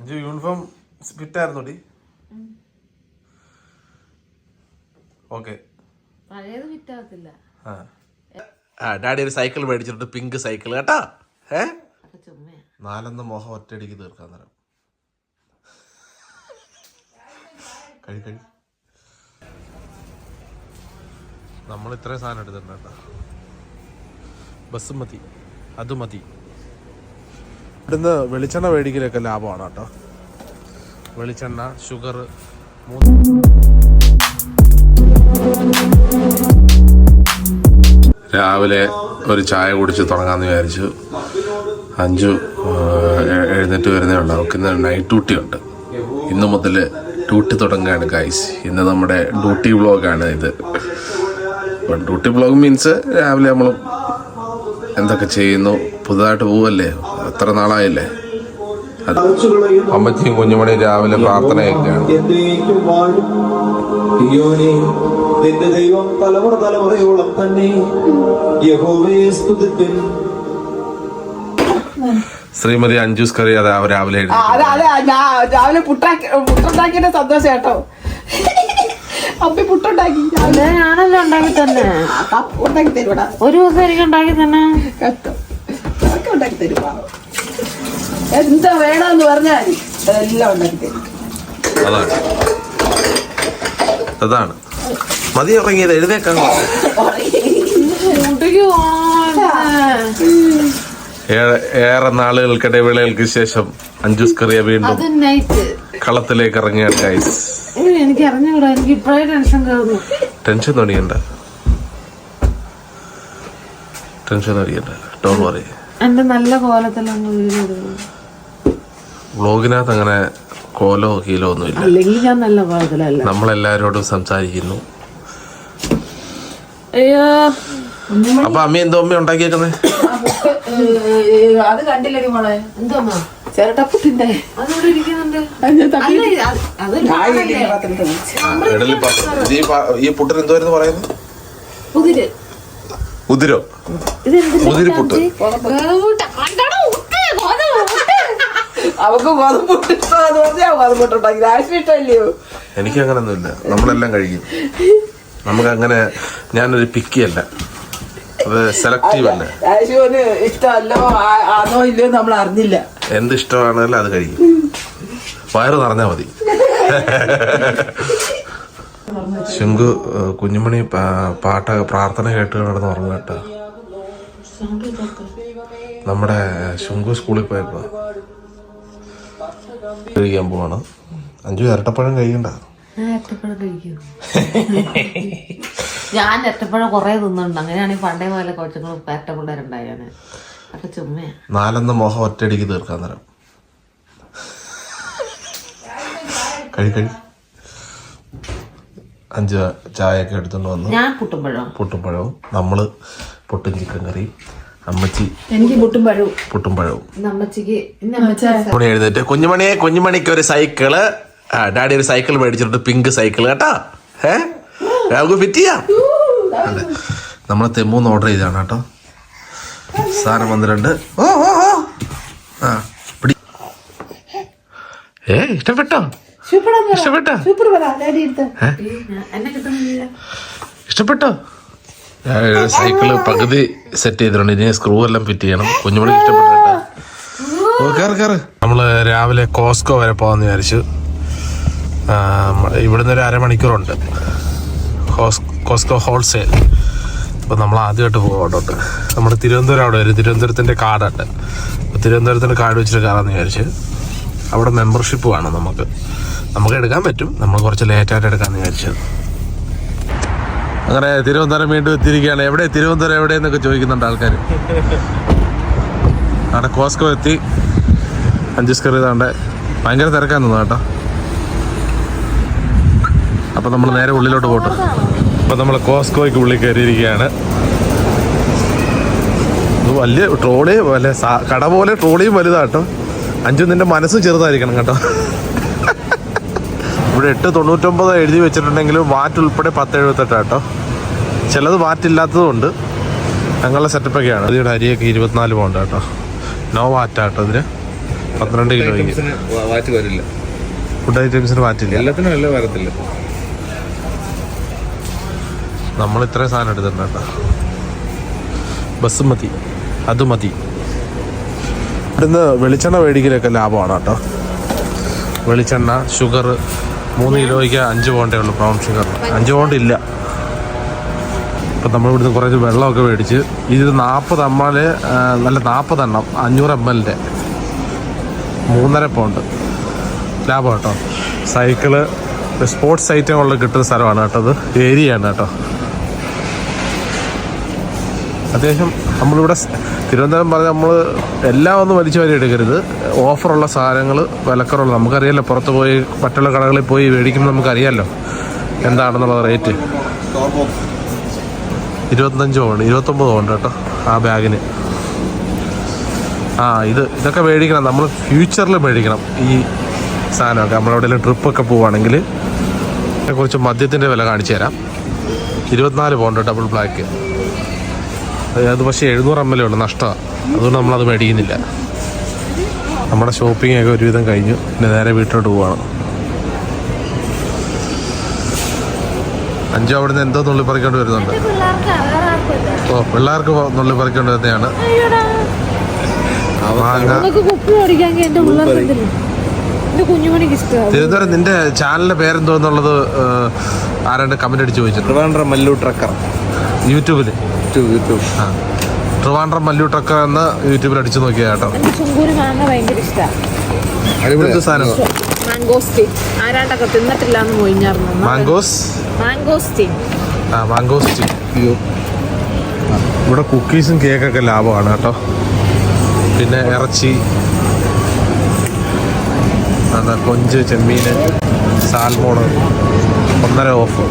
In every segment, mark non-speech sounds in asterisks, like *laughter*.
അഞ്ചു uniform ഫിറ്റായിരുന്നോടി okay പഴയത് ഫിറ്റാകത്തില്ല ആ. ഡാഡി ഒരു സൈക്കിൾ മേടിച്ചിട്ടുണ്ട് പിങ്ക് സൈക്കിൾ കേട്ടാ? ഏ? നാലെന്ന മോഹം ഒറ്റയടിക്ക് തീർക്കാൻ നേരം. കഴി കഴി. നമ്മൾ ഇത്രയും സാധനം എടുത്തിട്ടുണ്ട് കേട്ടോ. ബസ് മതി. അത് മതി. ഇവിടുന്ന് വെളിച്ചെണ്ണ മേടിക്കലൊക്കെ ലാഭമാണ് കേട്ടോ. വെളിച്ചെണ്ണ ഷുഗർ രാവിലെ ഒരു ചായ കുടിച്ച് തുടങ്ങാമെന്ന് വിചാരിച്ചു. അഞ്ചു എഴുന്നേറ്റ് വരുന്നേ ഉണ്ടാവും അവൾക്ക് ഇന്ന് നൈറ്റ് ഡ്യൂട്ടി ഉണ്ട്. ഇന്ന് മുതൽ ഡ്യൂട്ടി തുടങ്ങുകയാണ് ഗൈസ് ഇന്ന് നമ്മുടെ ഡ്യൂട്ടി ബ്ലോഗാണ് ഇത്. ഡ്യൂട്ടി ബ്ലോഗ് മീൻസ് രാവിലെ നമ്മൾ എന്തൊക്കെ ചെയ്യുന്നു? പുതുതായിട്ട് പോവല്ലേ? എത്ര നാളായില്ലേ? അമ്മച്ചിയും കുഞ്ഞുമണി രാവിലെ പ്രാർത്ഥനയൊക്കെയാണ്. നിന്റെ ദൈവം തലമുറ തലമുറയോളം തന്നെ യഹോവയെ സ്തുതിപ്പിൻ ശ്രീമതി അഞ്ജൂസ് കറി അത് രാവിലെ രാവിലെ പുട്ടുണ്ടാക്കിയുടെ സന്തോഷം കേട്ടോ. അപ്പി പുട്ടുണ്ടാക്കി. ഞാനല്ലോ ഉണ്ടാക്കി തന്നെ. ഉണ്ടാക്കി തരുവാടാ. ഒരു ദിവസം എനിക്ക് ഉണ്ടാക്കി തന്നെ. ഉണ്ടാക്കി തരുവാ എന്താ വേണമെന്ന് പറഞ്ഞാൽ എല്ലാം ഉണ്ടാക്കി തരും. അതാണ്. അതാണ്. മതി ഉറങ്ങിയത് എഴുതേക്കാൻ ഏറെ- നാളുകൾക്കിടെ നാളുകൾക്കിടവേളകൾക്ക് ശേഷം അഞ്ചുസ് കറിയ വീണ്ടും കളത്തിലേക്ക് ഇറങ്ങിയ ഗൈസ് എനിക്ക് അറിഞ്ഞൂടാ എനിക്ക് ഇപ്പഴേ ടെൻഷൻ കയറുന്നു ടെൻഷൻ തുടങ്ങിയണ്ട ടെൻഷൻ തൊടിയണ്ട ഡോൺ വറി എന്റെ നല്ല കോലത്തിലൊന്നും എടുക്കുന്നു വ്ളോഗിനകത്ത് അങ്ങനെ കോലോ കീലോ ഒന്നുമില്ല. അല്ലെങ്കിൽ ഞാൻ നല്ല കോലത്തിലല്ല നമ്മളെല്ലാരോടും സംസാരിക്കുന്നു. അയ്യോ. അപ്പൊ അമ്മ എന്തോ അമ്മ ഉണ്ടാക്കിയേക്കുന്നേ? അത് കണ്ടില്ലേ മോളെ. എന്തോ ചിരട്ടപ്പുട്ടിന്റെ. ഈ പുട്ടിന് എന്തോരുന്ന് പറയുന്നത്? ഉതിരോ. ഉതിരി? പുട്ട് അവക്ക് എനിക്ക് അങ്ങനൊന്നുമില്ല നമ്മളെല്ലാം കഴിക്കും. നമുക്ക് അങ്ങനെ ഞാനൊരു പിക്കിയല്ല അത് സെലക്റ്റീവ് അല്ല രാശുവിന് ഇഷ്ടമല്ലോ ആ- ആണോ ഇല്ലയോ നമ്മൾ അറിഞ്ഞില്ല. എന്ത് ഇഷ്ടമാണെങ്കിലും അത് കഴിക്കും. വയറ് നിറഞ്ഞാ മതി. ശുങ്കു കുഞ്ഞുമണി പാട്ട പ്രാർത്ഥന കേട്ട് കിടന്ന് കേട്ടോ. നമ്മുടെ ശുങ്കു സ്കൂളിൽ പോയപ്പോ കഴിക്കാൻ പോവാണ്. അഞ്ചു ഇരട്ടപ്പഴം കഴിക്കണ്ട? ഞാൻ എട്ടപ്പഴം കൊറേ തിന്നുണ്ട് അങ്ങനെയാണെങ്കിൽ പണ്ടേ പോലെ കൊച്ചുങ്ങൾ പേറ്റ പിള്ളേരുണ്ടായാണ് അതൊക്കെ ചുമ്മയാ നാലെന്ന മോഹം ഒറ്റയടിക്ക് തീർക്കാൻ തരാം കഴി കഴി. അഞ്ച് ചായയൊക്കെ എടുത്തുകൊണ്ട് വന്നു. ഞാൻ പുട്ടുമ്പഴവും പുട്ടും പഴവും. നമ്മൾ പൊട്ടും ചിക്കൻ കറിയും. അമ്മച്ചി. എനിക്ക് പഴവും. പുട്ടും പഴവും. അമ്മച്ചിക്ക് ഇന്ന് അമ്മച്ചി. കുഞ്ഞുമണി എഴുന്നേറ്റ് കുഞ്ഞുമണിയെ കുഞ്ഞുമണിക്ക് ഒരു സൈക്കിൾ. ആ ഡാഡി ഒരു സൈക്കിൾ മേടിച്ചിട്ടുണ്ട് പിങ്ക് സൈക്കിൾ കേട്ടാ? ഏ നമുക്ക് ഫിറ്റ് ചെയ്യാം. അതെ. നമ്മളെ തെമ്മൂന്ന് ഓർഡർ ചെയ്താണ് കേട്ടോ. സാധനം വന്നിട്ടുണ്ട്. ഓ ഓ ഓ. ആ പിടി ഏ ഇഷ്ടപ്പെട്ടോ? ഇഷ്ടപ്പെട്ടോ? ഇഷ്ടപ്പെട്ടോ? സൈക്കിൾ പകുതി സെറ്റ് ചെയ്തിട്ടുണ്ട്. ഇനി സ്ക്രൂ എല്ലാം ഫിറ്റ് ചെയ്യണം. കുഞ്ഞുമണി ഇഷ്ടപ്പെട്ടോ കേറ് നമ്മൾ രാവിലെ കോസ്കോ വരെ പോകാന്ന് വിചാരിച്ചു. ഇവിടുന്ന് ഒരു അരമണിക്കൂറുണ്ട്. കോസ്കോ ഹോൾസെയിൽ അപ്പോൾ നമ്മൾ ആദ്യമായിട്ട് പോകും അവിടോട്ട് നമ്മുടെ തിരുവനന്തപുരം അവിടെ വരും തിരുവനന്തപുരത്തിന്റെ കാർഡുണ്ട് അപ്പോൾ തിരുവനന്തപുരത്തിന്റെ കാർഡ് വെച്ചിട്ട് കയറാമെന്ന് വിചാരിച്ച് അവിടെ മെമ്പർഷിപ്പ് വേണം നമുക്ക്. നമുക്ക് എടുക്കാൻ പറ്റും. നമ്മൾ കുറച്ച് ലേറ്റായിട്ട് എടുക്കാമെന്ന് വിചാരിച്ചത് അങ്ങനെ തിരുവനന്തപുരം വീണ്ടും എത്തിയിരിക്കുകയാണ്. എവിടെ? തിരുവനന്തപുരം എവിടെ എന്നൊക്കെ ചോദിക്കുന്നുണ്ട് ആൾക്കാർ അവിടെ കോസ്കോ എത്തി. അഞ്ച് സ്ക്വയർ ഇതാണ്ട് ഭയങ്കര തിരക്കാൻ നിന്നു കേട്ടോ. അപ്പൊ നമ്മൾ നേരെ ഉള്ളിലോട്ട് പോട്ടെ. അപ്പൊ നമ്മൾ കോസ്കോയ്ക്ക് ഉള്ളിൽ കയറിയിരിക്കുകയാണ്. വലിയ ട്രോളി വല്ല കട പോലെ ട്രോളിയും വലുതാട്ടോ അഞ്ചു നിന്റെ മനസ്സും ചെറുതായിരിക്കണം കേട്ടോ. ഇവിടെ എട്ട് തൊണ്ണൂറ്റൊമ്പത് എഴുതി വെച്ചിട്ടുണ്ടെങ്കിലും വാറ്റ് ഉൾപ്പെടെ പത്ത് എഴുപത്തെട്ട് കേട്ടോ ചിലത് വാറ്റില്ലാത്തതുകൊണ്ട് ഞങ്ങളുടെ സെറ്റപ്പൊക്കെയാണ് ഇതിയുടെ അരിയൊക്കെ ഇരുപത്തിനാല് പൗണ്ട് കേട്ടോ നോ വാറ്റാട്ടോ ഇതിന് പന്ത്രണ്ട് കിലോ വാറ്റ് വരില്ല. ഫുഡ് ഐറ്റംസിന് വാറ്റില്ല എല്ലാത്തിനും എല്ലാം വരത്തില്ല. നമ്മൾ ഇത്രയും സാധനം എടുത്തിട്ടുണ്ട് കേട്ടോ. ബസ് മതി. അത് മതി. ഇവിടുന്ന് വെളിച്ചെണ്ണ മേടിക്കലൊക്കെ ലാഭമാണ് കേട്ടോ. വെളിച്ചെണ്ണ ഷുഗർ മൂന്ന് കിലോയ്ക്ക് അഞ്ച് പോണ്ടേ ഉള്ളൂ ബ്രൗൺ ഷുഗർ. അഞ്ച് പോണ്ട് ഇല്ല. ഇപ്പം നമ്മൾ ഇവിടുന്ന് കുറച്ച് വെള്ളമൊക്കെ മേടിച്ച് ഇത് നാൽപ്പത് എം എൽ നല്ല നാൽപ്പതെണ്ണം അഞ്ഞൂറ് എം എല്ലിന്റെ മൂന്നര പോണ്ട്. ലാഭം കേട്ടോ. സൈക്കിൾ സ്പോർട്സ് ഐറ്റങ്ങളിൽ കിട്ടുന്ന സ്ഥലമാണ് കേട്ടോ അത് ഏരിയയാണ് കേട്ടോ. അത്യാവശ്യം നമ്മളിവിടെ തിരുവനന്തപുരം പറഞ്ഞാൽ നമ്മൾ എല്ലാം ഒന്നും വലിച്ചു വരി എടുക്കരുത്. ഓഫറുള്ള സാധനങ്ങൾ വിലക്കുറവുള്ള നമുക്കറിയാലോ പുറത്ത് പോയി മറ്റുള്ള കടകളിൽ പോയി മേടിക്കുമ്പോൾ നമുക്കറിയാലോ എന്താണെന്നുള്ള റേറ്റ്. ഇരുപത്തഞ്ച് പോകണ്ട് ഇരുപത്തൊമ്പത് പോകണ്ട കേട്ടോ ആ ബാഗിന്. ആ ഇത് ഇതൊക്കെ മേടിക്കണം. നമ്മൾ ഫ്യൂച്ചറിൽ മേടിക്കണം ഈ സാധനമൊക്കെ. നമ്മളെവിടെയെങ്കിലും ട്രിപ്പൊക്കെ പോവുകയാണെങ്കിൽ കുറച്ച് മദ്യത്തിന്റെ വില കാണിച്ചു തരാം. ഇരുപത്തിനാല് പോകണ്ട ഡബിൾ ബ്ലാക്ക്. അത് പക്ഷേ എഴുന്നൂറ് എം എൽ ഉള്ളു നഷ്ടമാണ് അതുകൊണ്ട് നമ്മളത് മേടിക്കുന്നില്ല. നമ്മുടെ ഷോപ്പിംഗ് ഒക്കെ ഒരുവിധം കഴിഞ്ഞു. പിന്നെ നേരെ വീട്ടിലോട്ട് പോവാണ്. അഞ്ചു അവിടുന്ന് എന്തോ നുള്ളി പറിക്കേണ്ടി വരുന്നുണ്ട്. ഓ പിള്ളേർക്ക് നുള്ളി പറിക്കേണ്ടി വരുന്നതാണ്. തിരുവനന്തപുരം നിന്റെ ചാനലിന്റെ പേരെന്തോന്നുള്ളത് ആരാണ്ട് കമന്റ് അടിച്ച് ചോദിച്ചിട്ടുണ്ട്. ട്രിവാൻഡ്രം മല്ലു ട്രക്കർ യൂട്യൂബിൽ യൂട്യൂബ് ആ. ട്രിവാൻഡ്രം മല്ലൂട്ടൊക്കെ എന്ന് യൂട്യൂബിൽ അടിച്ചു നോക്കിയ കേട്ടോ. എന്റെ ചുങ്കൂര് മാങ്ങ ഭയങ്കര ഇഷ്ടമാണ് ഇതെന്ത് സാധനം? മാംഗോസ്റ്റീൻ ആരാണ്ടൊക്കെ തിന്നിട്ടില്ല എന്ന് മാംഗോസ് മാംഗോസ്റ്റീൻ ആ മാംഗോസ്റ്റി ഇവിടെ കുക്കീസും കേക്കൊക്കെ ലാഭമാണ് കേട്ടോ. പിന്നെ ഇറച്ചി. എന്താ കൊഞ്ച് ചെമ്മീന് സാൽമോണ് ഒന്നര ഓഫ്.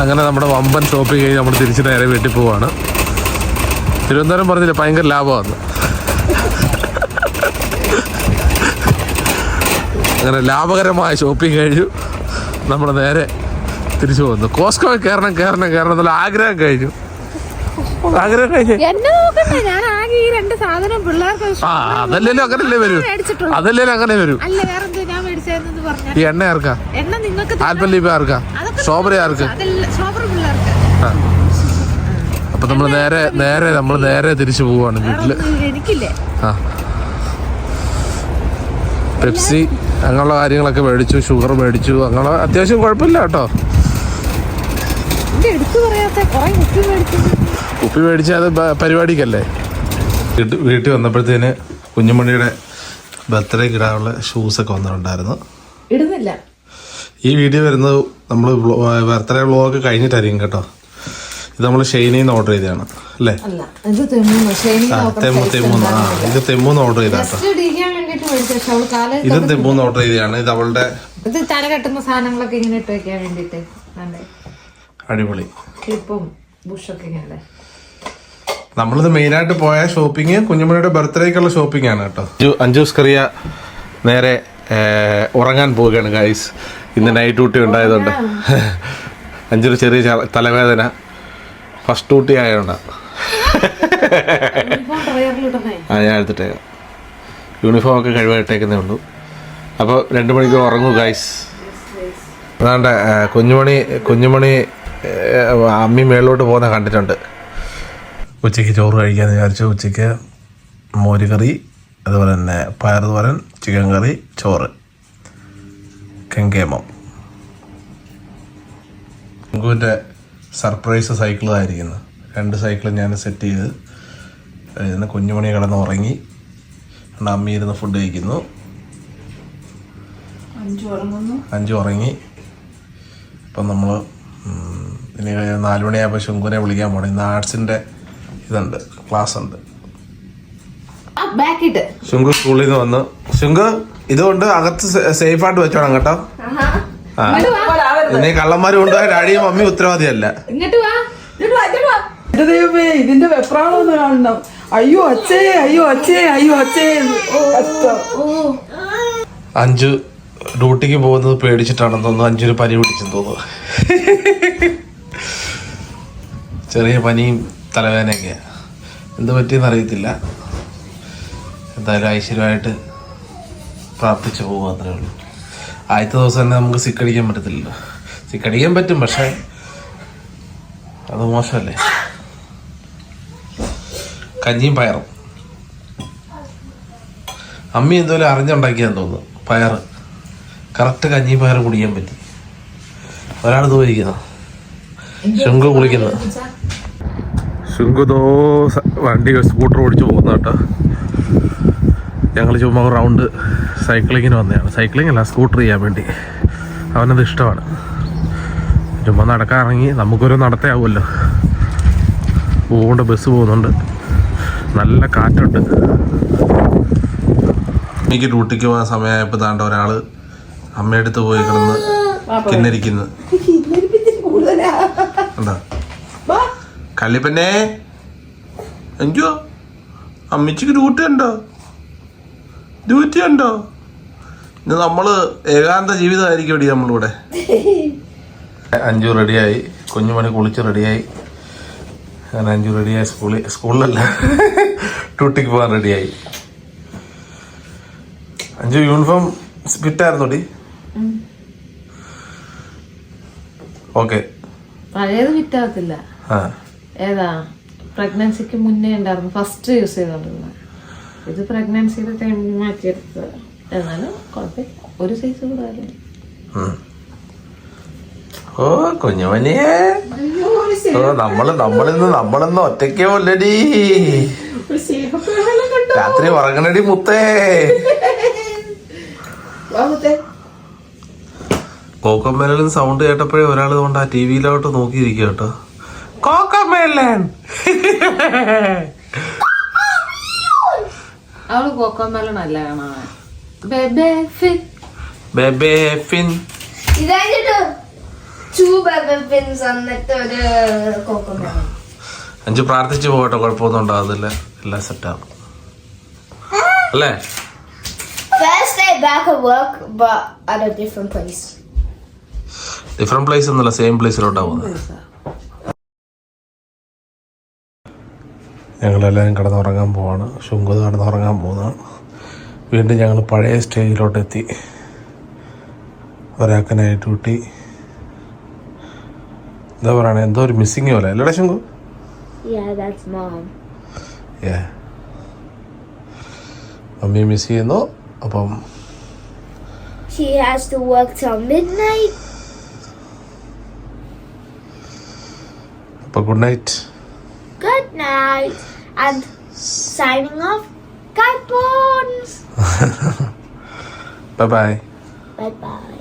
അങ്ങനെ നമ്മുടെ വമ്പൻ ഷോപ്പിംഗ് കഴിഞ്ഞ് നമ്മൾ തിരിച്ച് നേരെ വീട്ടിൽ പോവാണ്. തിരുവനന്തപുരം പറഞ്ഞില്ല ഭയങ്കര ലാഭമാണ്. അങ്ങനെ ലാഭകരമായ ഷോപ്പിംഗ് കഴിഞ്ഞു. നമ്മൾ നേരെ തിരിച്ചു പോകുന്നു കോസ്കോ കയറണം കയറണം കയറണം എന്നുള്ള ആഗ്രഹം കഴിഞ്ഞു. ആഗ്രഹം കഴിഞ്ഞു. എന്നെ നോക്കണ്ടേ ഞാൻ ആകെ ഈ രണ്ട് സാധനം പിള്ളേർക്ക് ആ അതല്ലേലും അങ്ങനല്ലേ വരൂ. അതല്ലേ അങ്ങനെ വരൂ. ഈ എണ്ണ ആർക്കാ? ആൽപ്പല്ലീപ ആർക്കാ? സ്ട്രോബെറി ആർക്ക്? അപ്പൊ നമ്മൾ നേരെ നേരെ നമ്മൾ നേരെ തിരിച്ചു പോവാണ് വീട്ടിൽ. ആ. പെപ്സി അങ്ങനെയുള്ള കാര്യങ്ങളൊക്കെ മേടിച്ചു ഷുഗർ മേടിച്ചു അങ്ങനെ അത്യാവശ്യം കുഴപ്പമില്ല കേട്ടോ. ഉപ്പി കുപ്പി മേടിച്ചത് മേടിച്ച അത് പരിപാടിക്കല്ലേ? വീട്ട് വീട്ടിൽ വന്നപ്പോഴത്തേന് കുഞ്ഞുമണിയുടെ ബർത്ത്ഡേക്ക് ഇടാനുള്ള ഷൂസൊക്കെ വന്നിട്ടുണ്ടായിരുന്നു. ഇടുന്നില്ല. ഈ വീഡിയോ വരുന്നത് നമ്മൾ ബർത്ത്ഡേ വ്ളോഗ് കഴിഞ്ഞിട്ടായിരിക്കും കേട്ടോ. ഇത് നമ്മൾ ഷെയ്നിന്ന് ഓർഡർ ചെയ്തതാണ് അല്ലേ? തെമ്മു തെമ്മൂന്ന് ആ ഇത് തെമ്മൂന്ന് ഓർഡർ ചെയ്താ ഇത് തെമ്മൂന്ന് ഓർഡർ ചെയ്തതാണ്. ഇത് അവളുടെ ഇത് തല കെട്ടുന്ന സാധനങ്ങളൊക്കെ ഇങ്ങനെ ഇട്ട് വെക്കാൻ വേണ്ടിട്ട് അടിപൊളി. ക്ലിപ്പും ബുഷൊക്കെ ഇങ്ങനെ നമ്മളിത് മെയിനായിട്ട് പോയ ഷോപ്പിംഗ് കുഞ്ഞുമണിയുടെ ബർത്ത്ഡേക്കുള്ള ഷോപ്പിംഗ് ആണ് കേട്ടോ. അഞ്ചു- അഞ്ജൂസ് കറിയ നേരെ ഉറങ്ങാൻ പോവുകയാണ് ഗൈസ് ഇന്ന് നൈറ്റ് ഡ്യൂട്ടി ഉണ്ടായതുകൊണ്ട്. അഞ്ചൊരു ചെറിയ തലവേദന. ഫസ്റ്റ് ഡ്യൂട്ടി ആയതുകൊണ്ട്. ആ ഞാൻ എടുത്തിട്ടേക്കാം യൂണിഫോം ഒക്കെ കഴിവായിട്ടേക്കുന്നേ ഉള്ളൂ. അപ്പോൾ രണ്ട് മണിക്കൂർ ഉറങ്ങൂ ഗൈസ് അതാണ്ട് കുഞ്ഞുമണി കുഞ്ഞുമണി അമ്മി മേളിലോട്ട് പോകുന്ന കണ്ടിട്ടുണ്ട്. ഉച്ചയ്ക്ക് ചോറ് കഴിക്കാമെന്ന് വിചാരിച്ചു ഉച്ചയ്ക്ക് മോര് കറി അതുപോലെ തന്നെ പയർ തോരൻ ചിക്കൻ കറി ചോറ്. കെങ്കേമം. കുങ്കുവിന്റെ സർപ്രൈസ് സൈക്കിളായിരിക്കുന്നു. രണ്ട് സൈക്കിൾ ഞാൻ സെറ്റ് ചെയ്ത് ഇരുന്ന് കുഞ്ഞുമണി കിടന്ന് ഉറങ്ങി. അമ്മ ഇരുന്ന് ഫുഡ് കഴിക്കുന്നു. അഞ്ചു ഉറങ്ങി. ഇപ്പം നമ്മൾ ഇനി നാലുമണിയായപ്പോൾ ശുങ്കുനെ വിളിക്കാൻ പോകണം ഇന്ന് ആർട്സിന്റെ ഇതുണ്ട് ക്ലാസ് ഉണ്ട്. ശുങ്കു സ്കൂളിൽ നിന്ന് വന്നു. ശുങ്കു ഇതുകൊണ്ട് അകത്ത് സേഫ് ആയിട്ട് വെച്ചോണം കേട്ടോ. ആ. ഇനി കള്ളന്മാരും കൊണ്ടുപോയ ഡാഡിയും മമ്മി ഉത്തരവാദിയല്ല. ദൈവമേ ഇതിന്റെ വെപ്രാളം ഒന്ന് കാണണം. അയ്യോ അച്ഛേ അയ്യോ അച്ഛേ അയ്യോ അച്ഛേ. അഞ്ചു ഡ്യൂട്ടിക്ക് പോകുന്നത് പേടിച്ചിട്ടാണെന്ന് തോന്നുന്നു. അഞ്ചൊരു പനി പിടിച്ചെന്ന് തോന്നുന്നു. ചെറിയ പനിയും തലവേദനയൊക്കെയാ എന്ത് പറ്റിയെന്ന് അറിയത്തില്ല. എന്തായാലും ഐശ്വര്യമായിട്ട് പ്രാർത്ഥിച്ചു പോകുക അത്രേ ഉള്ളൂ. ആദ്യത്തെ ദിവസം തന്നെ നമുക്ക് സിക്കടിക്കാൻ പറ്റത്തില്ലല്ലോ. സിക്കടിക്കാൻ പറ്റും പക്ഷേ അത് മോശമല്ലേ? കഞ്ഞിയും പയറും. അമ്മി എന്തോലും അറിഞ്ഞുണ്ടാക്കിയാന്ന് തോന്നുന്നു. പയറ്. കറക്റ്റ് കഞ്ഞിയും പയറും കുടിക്കാൻ പറ്റി. ഒരാൾ തോന്നിയിരിക്കുന്നു ശുങ്കു കുളിക്കുന്നത് ശുങ്കു ദോ സ- വണ്ടി സ്കൂട്ടർ ഓടിച്ച് പോകുന്ന കേട്ടോ ഞങ്ങൾ ചുമ്മാ ഒരു റൗണ്ട് സൈക്ലിങ്ങിന് വന്നതാണ്. സൈക്ലിംഗ് അല്ല സ്കൂട്ടർ ചെയ്യാൻ വേണ്ടി. അവനത് ഇഷ്ടമാണ്. ചുമ്മാ നടക്കാൻ ഇറങ്ങി നമുക്കൊരു നടത്തയാവുമല്ലോ. പോകുകൊണ്ട് ബസ് പോകുന്നുണ്ട്. നല്ല കാറ്റുണ്ട്. എനിക്ക് ഡ്യൂട്ടിക്ക് പോകാൻ സമയമായപ്പോൾ താണ്ട ഒരാൾ അമ്മയടുത്ത് പോയി കിടന്ന് കിന്നരിക്കുന്നു. കണ്ടോ? കള്ളിപ്പന്നെ എഞ്ചോ അമ്മച്ചിക്ക് ഡ്യൂട്ടി ഉണ്ടോ? ഡ്യൂട്ടി ഉണ്ടോ? ഇന്ന് നമ്മൾ ഏകാന്ത ജീവിതമായിരിക്കും ഇവിടെ നമ്മളിവിടെ. അഞ്ചു റെഡിയായി. കുഞ്ഞുമണി കുളിച്ച് റെഡിയായി. ഞാൻ അഞ്ചു റെഡിയായി സ്കൂളിൽ സ്കൂളിലല്ല ഡ്യൂട്ടിക്ക് പോകാൻ റെഡിയായി. അഞ്ചു യൂണിഫോം ഫിറ്റായിരുന്നു ഡി ഓക്കെ പഴയത് വിറ്റാകത്തില്ല ആ. ഏതാ? പ്രഗ്നൻസിക്ക് മുന്നേ ഉണ്ടായിരുന്നു. ഫസ്റ്റ് യൂസ് ചെയ്തോണ്ടിരുന്നത് ഇത് പ്രഗ്നൻസിയുടെ ടൈമിൽ മാറ്റിയെടുത്തത് എന്നാലും കുഴപ്പമില്ല. ഒരു സൈസ് കൂടാതെ. ഓ കുഞ്ഞുമനിയെ ഓ നമ്മൾ നമ്മളിന്ന് നമ്മളിന്ന് ഒറ്റയ്ക്കേ ഉള്ളടി. രാത്രി ഉറങ്ങണടി മുത്തേ. കോക്കമ്മേലൻ സൗണ്ട് കേട്ടപ്പോഴേ ഒരാൾ കൊണ്ട് ആ ടി വിയിലോട്ട് നോക്കിയിരിക്കുക കേട്ടോ. കോക്കമ്മേലൻ അവൾ കോക്കോമേലൺ അല്ല കാണാൻ ബേബേ ഫിൻ ബേബേ ഫിൻ ഇതായിട്ട് ടൂ ബബിൾ പിൻസ് എന്നിട്ട് അഞ്ച് പ്രാർത്ഥിച്ചു പോകട്ടെ കുഴപ്പമൊന്നും ഉണ്ടാകുന്നില്ല എല്ലാം സെറ്റാകും അല്ലേ? First day back at work, but at a different place. Different place ഒന്നുമല്ല സെയിം പ്ലേസിലോട്ടാ പോകുന്നത്. ഞങ്ങളെല്ലാവരും കിടന്നുറങ്ങാൻ പോവാണ്. ശുങ്കുത് കിടന്നുറങ്ങാൻ പോകുന്നതാണ് വീണ്ടും ഞങ്ങൾ പഴയ സ്റ്റേജിലോട്ട് എത്തി ഒരാൾക്ക് നൈറ്റ് കൂട്ടി എന്താ പറയണേ? എന്തോ ഒരു മിസ്സിങ് പോലെ. അല്ലടാ ശുങ്കു? മമ്മി മിസ് ചെയ്യുന്നു. അപ്പം She has to work till midnight. അപ്പോൾ good night Good night. and signing off, Guy *laughs* Bones. bye bye. Bye bye.